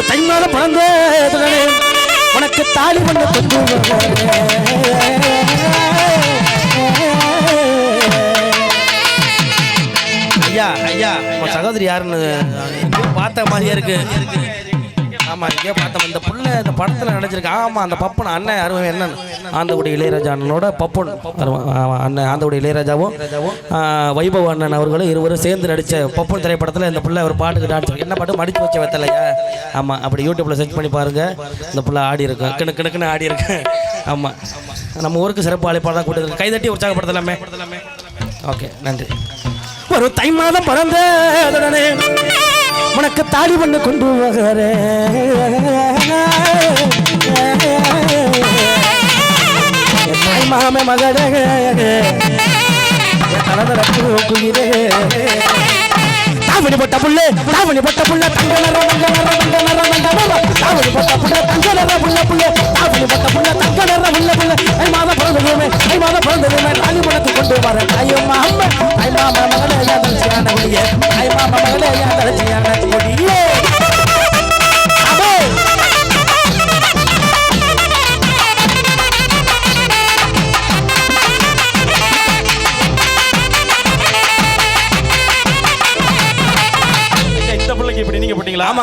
ஒரு தை மாதம் உனக்கு தாலி பண்ண ஐயா ஐயா உன் சகோதரி யாருன்னு? பார்த்த மாதிரியே இருக்கு. ஆமா இங்கே பார்த்தோம் இந்த புள்ள இந்த படத்துல நடிச்சிருக்கு ஆமா அந்த பப்பன் அண்ணன் யாரும் என்னன்னு? ஆந்தகுடி இளையராஜா அண்ணனோட பப்பன் அண்ணன் ஆந்தகுடி இளையராஜாவும் வைபவ அண்ணன் அவர்களும் இருவரும் சேர்ந்து நடித்த பப்பன் திரைப்படத்தில் இந்த பிள்ளை ஒரு பாட்டுக்கு டான்ஸ் என்ன பாட்டு? மடிச்சு வச்ச வைத்தலையா? ஆமாம் அப்படி யூடியூப்பில் சர்ச் பண்ணி பாருங்கள் இந்த பிள்ளை ஆடி இருக்கும் கிணு கிணக்குன்னு ஆடி இருக்கு. ஆமாம் நம்ம ஊருக்கு சிறப்பு அழைப்பாளர் தான் கூட்டு கைதட்டி உற்சாகப்படுத்தலாமே. ஓகே நன்றி. ஒரு தை மாதம் பிறந்ததுடனே உனக்கு தாடி பண்ணு கொண்டு வகிறேன் மாம மகளே. தலதரப்பு தாவணி போட்ட புள்ளே தாவணி போட்ட புள்ள தங்க நர தங்க நர தங்க நர தங்க நர தாவணி போட்ட புள்ள தங்க நர புள்ள புள்ள. தாவணி போட்ட புள்ள தங்க நர புள்ள புள்ள. ஐ பிறந்ததுமே ஐ பிறந்ததுமே தாலி கொண்டு வர ஐயோ ஐ மாமா மகளே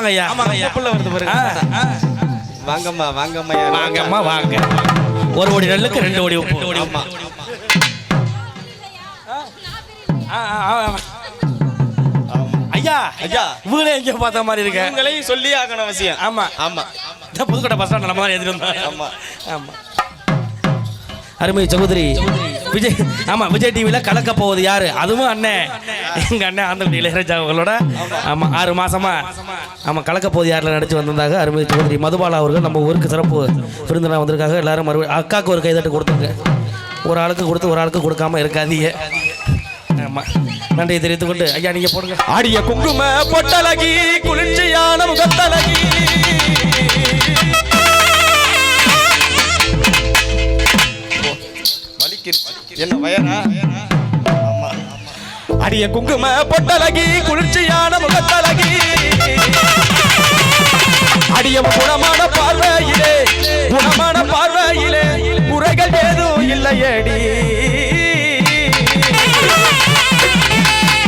ஆமாங்க ஐயா ஆமாங்க ஐயா புள்ள வருது பாருங்க. வாங்கம்மா வாங்கம்மா வாங்கம்மா வாங்க. ஒரு கோடி நெல்லுக்கு ரெண்டு கோடி உப்பு. ஆ, ஆ. ஐயா ஐயா. இவங்களே எங்க பார்த்த மாதிரி இருக்க. உங்களையும் சொல்லி ஆகணும் அவசியம். ஆமா. ஆமா. இந்த புதுக்கோட்டை பஸ் ஸ்டாண்ட் நம்ம தான் எதிர்த்து ஆமா. ஆமா. அருமை சகோதரி விஜய் ஆமாம் விஜய் டிவியில் கலக்க போவது யாரு? அதுவும் அண்ணன் எங்க அண்ணன் ஆந்தகுடி இளையராஜா அவங்களோட ஆமாம் ஆறு மாசமா. ஆமாம் கலக்க போவது யாரில் நடிச்சு வந்திருந்தாங்க? அருமை சகோதரி மதுபாலா அவர்கள் நம்ம ஊருக்கு சிறப்பு விருந்தினா வந்திருக்காங்க. எல்லாரும் மறுபடியும் அக்காவுக்கு ஒரு கைதட்டு கொடுத்துருங்க ஒரு ஆளுக்கு கொடுத்து ஒரு ஆளுக்கு கொடுக்காம இருக்காதீங்க. ஆமாம் நன்றியை தெரிவித்துக் கொண்டு ஐயா நீங்க போடுங்க. ஆடிய குங்கும பொட்டலகி குளிர்ச்சியான முகத்தலகி. என்ன வயரா? ஆமா. அடிய குங்கும பொட்டலகி குளிர்ச்சியான முகத்தலகி. அடிய குணமான பார்வையிலே குணமான பார்வையிலே குறைகள் ஏதும் இல்லையடி.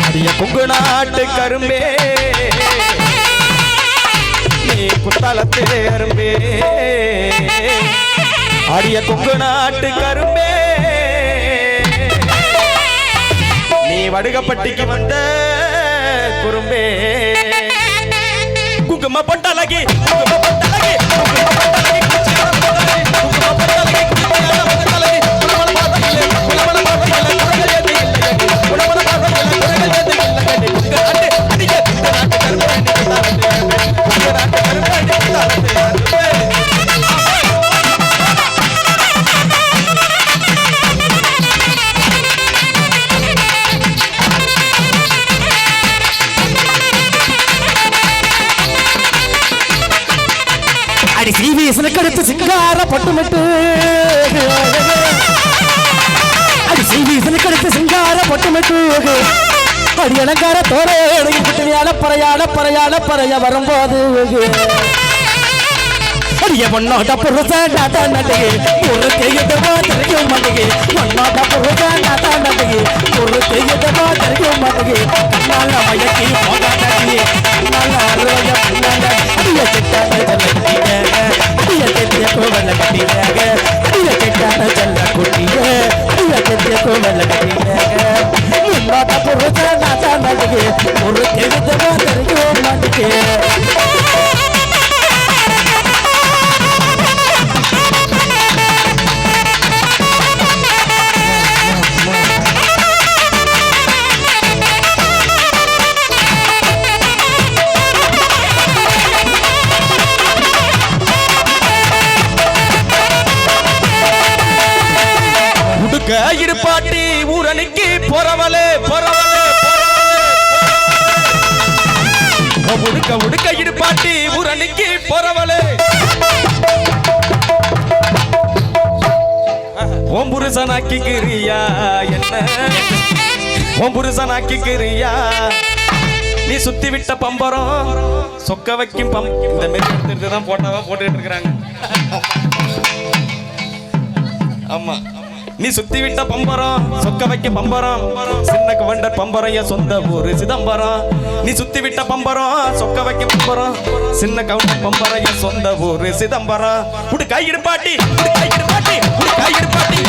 அடிய குங்கு நாட்டு கரும்பே நீ குத்தாலத்தே அரும்பே. அடிய குங்கு நாட்டு கரும்பே வடுகப்பட்டிக்கு வந்த குறும்பே. குங்கும பொட்டலகி குங்கும பொட்டலகி குங்கும பொட்டலகி அடி சிவி சிலக்கெடுத்து சிங்கார பட்டுமிட்டு. அடி சிவி சிலக்கெடுத்து சிங்கார பட்டுமிட்டு. அடி அலங்கார தோரே எடுக்கிட்டு வேலை பறையாட பறையாட பறைய வரும்போது. அடிய பொண்ணோட புருஷ நாட்டா நட்டுகு பொறுத்து எதுவோ தெரியும் மாட்டுகு பொண்ணோட புருஷ நாட்டா நட்டுகு பொறுத்து எதுவோ தெரியும் மாட்டுகு கண்ணால மயக்கி போகாட்டி கண்ணால அருளைய பின்னாங்க அடிய சிட்டான செல்ல குட்டியாக அடிய தெத்திய கோவல கட்டியாக அடிய என்ன? புருஷன் ஆக்கிக்கிறியா நீ சுத்தி விட்ட பம்பரம் சொக்க வைக்கும் பம் இந்த மாரி எடுத்துட்டு தான் போட்டாவா போட்டுக்கிட்டு இருக்கிறாங்க. ஆமா. நீ சுத்தி விட்ட பம்பரம் சொக்க வைக்க பம்பரம் சின்ன கவண்டர் பம்பரம் என் சொந்த ஊரு சிதம்பரம். நீ சுத்தி விட்ட பம்பரம் சொக்க வைக்க பம்பரம் சின்ன கவுண்டர் பம்பரம் என் சொந்த ஊரு சிதம்பரம். உடு கையிடு பாட்டி உடு கையிடு பாட்டி உடு கையிடு பாட்டி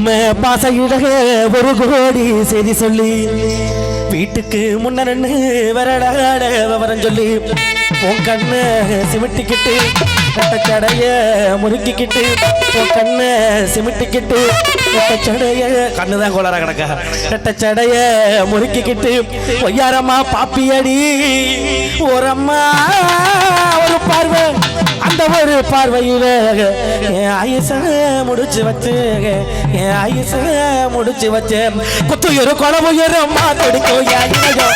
உம பாச இழக ஒரு கோடி செய்தி சொல்லி வீட்டுக்கு முன்ன வரடாட விவரம் சொல்லி உன் கண்ணு சிமிட்டிக்கிட்டு சடைய முறுக்கிக்கிட்டு உன் கண்ணு சிமிட்டிக்கிட்டு சடைய கண்ணு தான் கோளாரா கிடக்கா. சடைய முறுக்கிக்கிட்டு ஒய்யாரம்மா பாப்பியடி ஓரம்மா ஒரு பார்வை. அந்த ஒரு பார்வையில என் ஆயுச முடிச்சு வச்சு என் ஆயுச முடிச்சு வச்சு குத்துயரு குளமுயரும் மாத்தெடுக்கும் குத்துயரு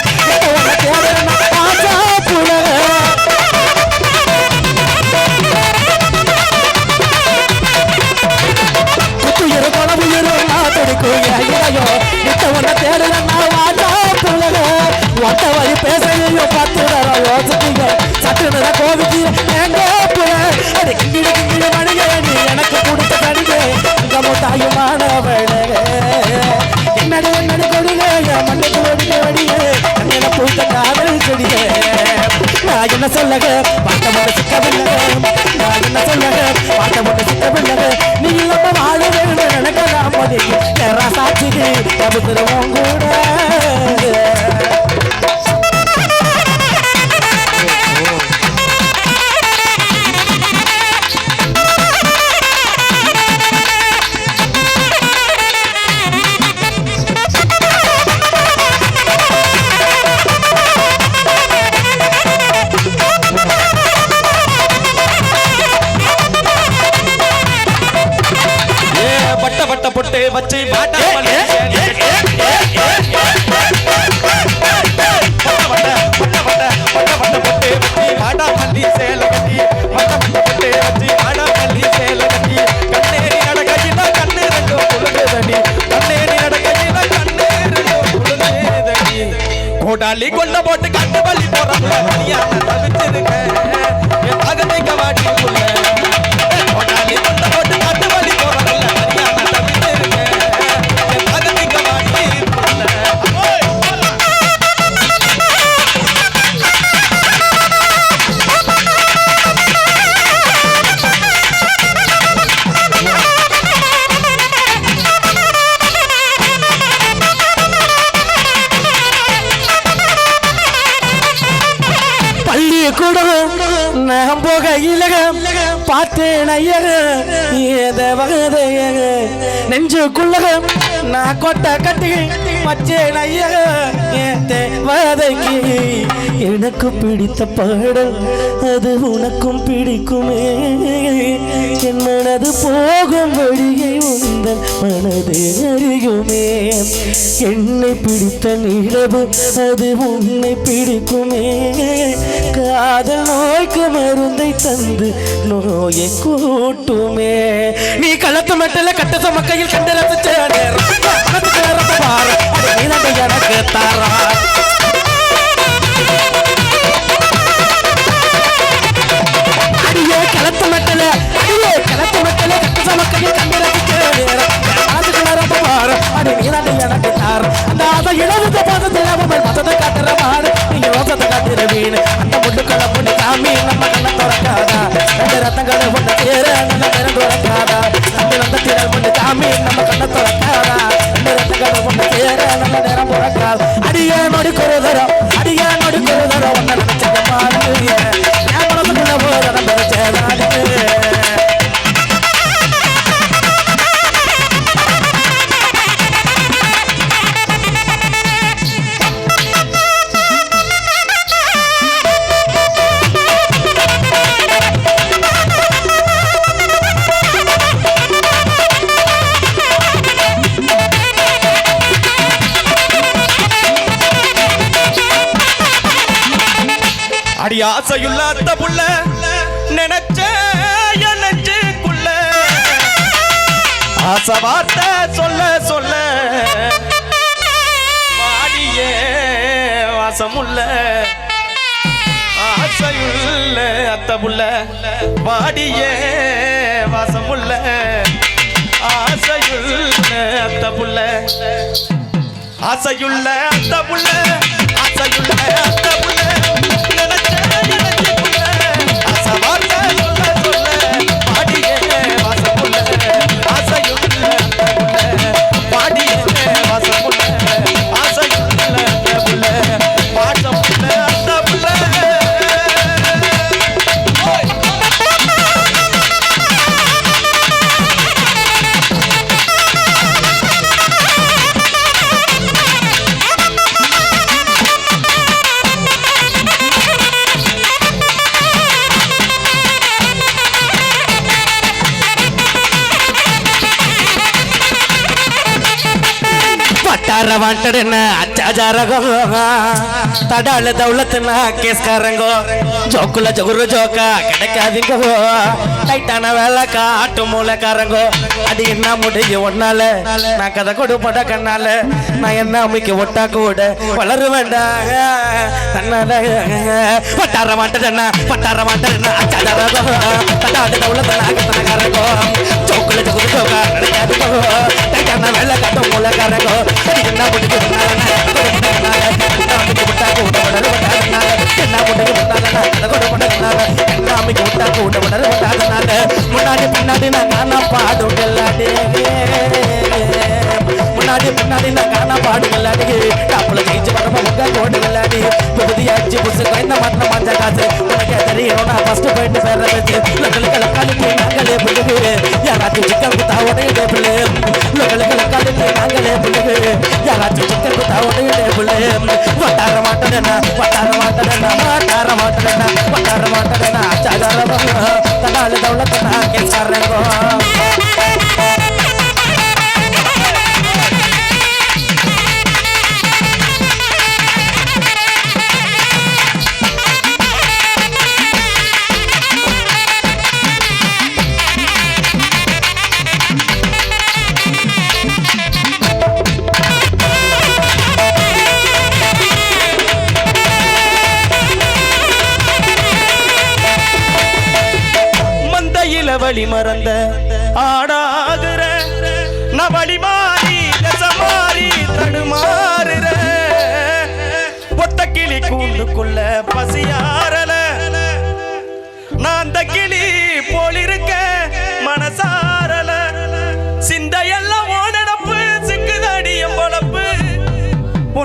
குளமுயரும் ஐயோ நித்த உன்னை தேடுற நான் வாட்டா புலக ஒத்த வழி பேசலையோ பத்து தரம் யோசிச்சீங்க சட்டுனத கோவிச்சு எங்க புல அது கிங்கிடு கிங்கிடு மணிக நீ எனக்கு கொடுத்த கணிக என் மண்ணுக்கு பூத்த காதல் நான் என்ன சொல்லக? பார்த்த மட்டும் சிக்கவில்லை நான் என்ன சொல்லக? பார்த்த மட்டும் சிக்கவில்லை ઉતરવું ગુડ వచ్చేనయ్య ஐயக எனக்கு பிடித்த பாடல் அது உனக்கும் பிடிக்குமே. என் மனது போகும் வழியை உந்தன் மனது அறியுமே. என்னை பிடித்த நிலவு அது உன்னை பிடிக்குமே. காதல் நோய்க்கு மருந்தை தந்து நோயை கூட்டுமே. நீ களத்து மட்டல கட்ட சமக்கையில் கண்டலத்து ரசிச்ச பாரு. எனக்கு தரா. அடியே களத்து மட்டல அடியே களத்து மட்டல கட்ட சமக்கையில் கண்டு நேரம் மனசுக்கு நீதாண்டி எனக்கு அந்த அதை இழந்த உன்னை ஏற நல்ல நேரம் பிறக்கால் அடியே நொடிக்கொரு நினைச்சது பாருங்க ஆசையுள்ளாத்த புள்ள நினைச்ச என் நெஞ்சுக்குள்ள. ஆசை வார்த்தை சொல்ல சொல்ல. வாடியே வாசமுள்ள. ஆசையுள்ள அத்த புள்ள வாடியே வாசமுள்ள. ஆசையுள்ள அத்த புள்ள. ஆசையுள்ள அத்த புள்ள ஆசையுள்ள அத்த பட்டார வாண்டடுன்னு அச்சாஜாரகோ தடால தௌலத்துனா கேஸ்காரங்கோ. ஜோக்குல ஜகுரு ஜோக்கா கிடைக்காதீங்கோ டைட்டான வேலை காட்டு மூலக்காரங்கோ அது என்ன முடியும் ஒன்னால நான் கதை கொடு போட கண்ணால. நான் என்ன அமைக்க ஒட்டா கூட வளர வேண்டாம் பட்டார வாண்டடுன்னா பட்டார வாண்டடுன்னா தடால தௌலத்துனா கேஸ்காரங்கோ. ஜோக்குல ஜகுரு ஜோக்கா கிடைக்காதீங்கோ டைட்டான வேலை காட்டு மூலக்காரங்கோ அது என்ன முடியும் முன்னாடி பின்னாடி நான் காணா பாடும் முன்னாடி பின்னாடி நான் காணா பாடு விளையாடி டாப்புல ஜெயிச்சு வரப்ப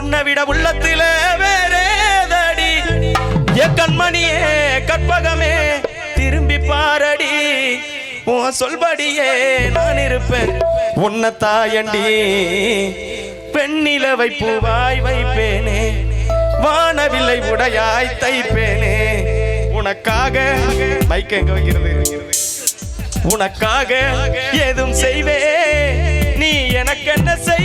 உன்னை விட உள்ளத்துல வேறேதடி. ஏ கண்மணியே கற்பகமே திரும்பி பாரடி. உன் சொல்படியே நான் இருப்பேன். உன்னை தாயண்டி பெண்ணிலவை பூவாய் வைப்பேனே. வானவில்லை உடையாய் தைப்பேனே. உனக்காக மைக் எங்க வைக்கிறது? உனக்காக எதுவும் செய்வே நீ எனக்கு என்ன செய்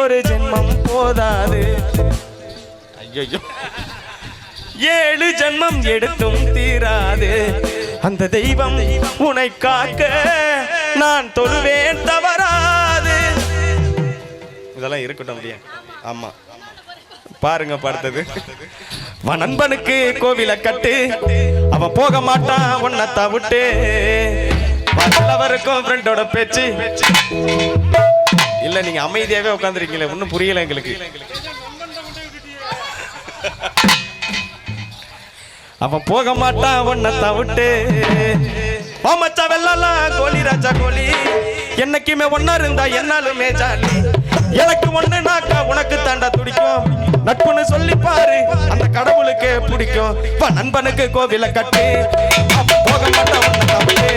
ஒரு ஜென்மம் போதாது. ஐயோ ஏழு ஜென்மம் எடுத்தும் தீராது. அந்த தெய்வம் உன்னை காக்க நான் தொழுவேன் தவறாது. இதெல்லாம் இருக்கட்டும் அப்படியே ஆமா. பாருங்க பார்த்தது. உன் நண்பனுக்கு கோவில கட்டு. அவன் போக மாட்டான் உன்னை தவிட்டு. வல்லவருக்கும் ஃப்ரெண்டோட பேச்சு. இல்ல நீங்க அமைதியாவே உட்காந்துருக்கீங்களே ஒன்றும் புரியல எங்களுக்கு. அவன் போக மாட்டான் உன்னை தவிட்டு. மச்சா வெள்ளலாம் கோழி ராஜா கோழி. என்னைக்குமே ஒன்னா இருந்தா என்னாலுமே ஜாலி. எனக்கு ஒண்ணுனாக்கா உனக்கு தாண்டா துடிக்கும். நட்புன்னு சொல்லி பாரு அந்த கடவுளுக்கு பிடிக்கும். வா நண்பனுக்கு கோவில கட்டு. போக மாட்டான் உன்னை தவிட்டு.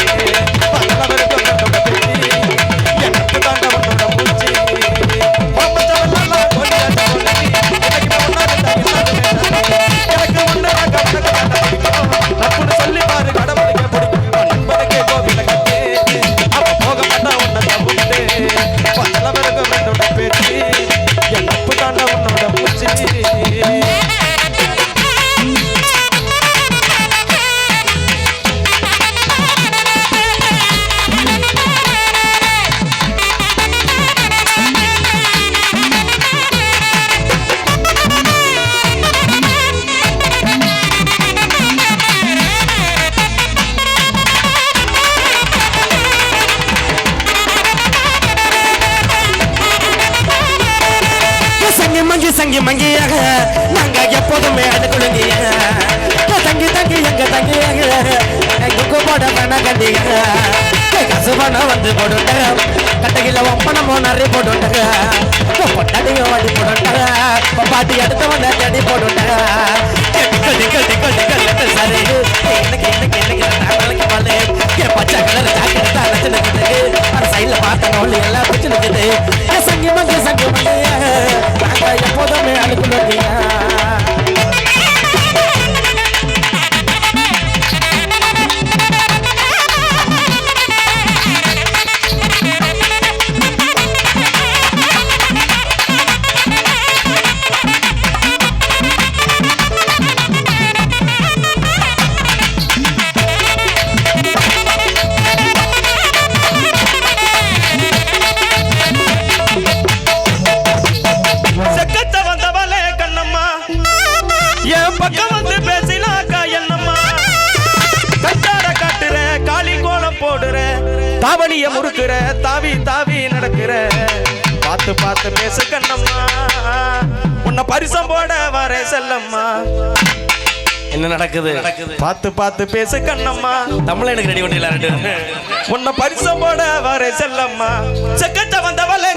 சங்கி மங்கியாக நாங்க எப்போதுமே அடுக்குழுங்கிய தங்கி தங்கி எங்க தங்கியாக எங்க போட வேணா கண்டியாக கசுவன வந்து போட்டுட்டாங்க கட்டகில ஒப்பனமோ நிறைய போட்டுட்டாங்க பொட்டாட்டியும் வண்டி போட்டுட்டாங்க பாட்டி அடுத்த வந்த தேடி போட்டுட்டாங்க டிக்கல் டிக்கல் டிக்கல் டிக்கல் சரி. எனக்கு எனக்கு எனக்கு நாளைக்கு பாலு. என் பச்சை கலர் ஜாக்கெட் தான் நச்சு நிற்குது அந்த சைடில் பார்த்த நோல் எல்லாம் பிடிச்சு நிற்குது சங்கி மங்கி சங்கி மங்கி. நாங்க எப்போதுமே அனுப்புனீங்க தாவி தாவி நடக்கிற. பார்த்து பார்த்து பேசு கண்ணம்மா. உன்னை பரிசம் போட வர செல்லம்மா. என்ன நடக்குது? பார்த்து பார்த்து பேசு கண்ணம்மா. தமிழ் எனக்கு ரெடி பண்ணிடல ரெண்டு உன்னை பரிசம் போட வர செல்லம்மா. செக்கத்த வந்தவளே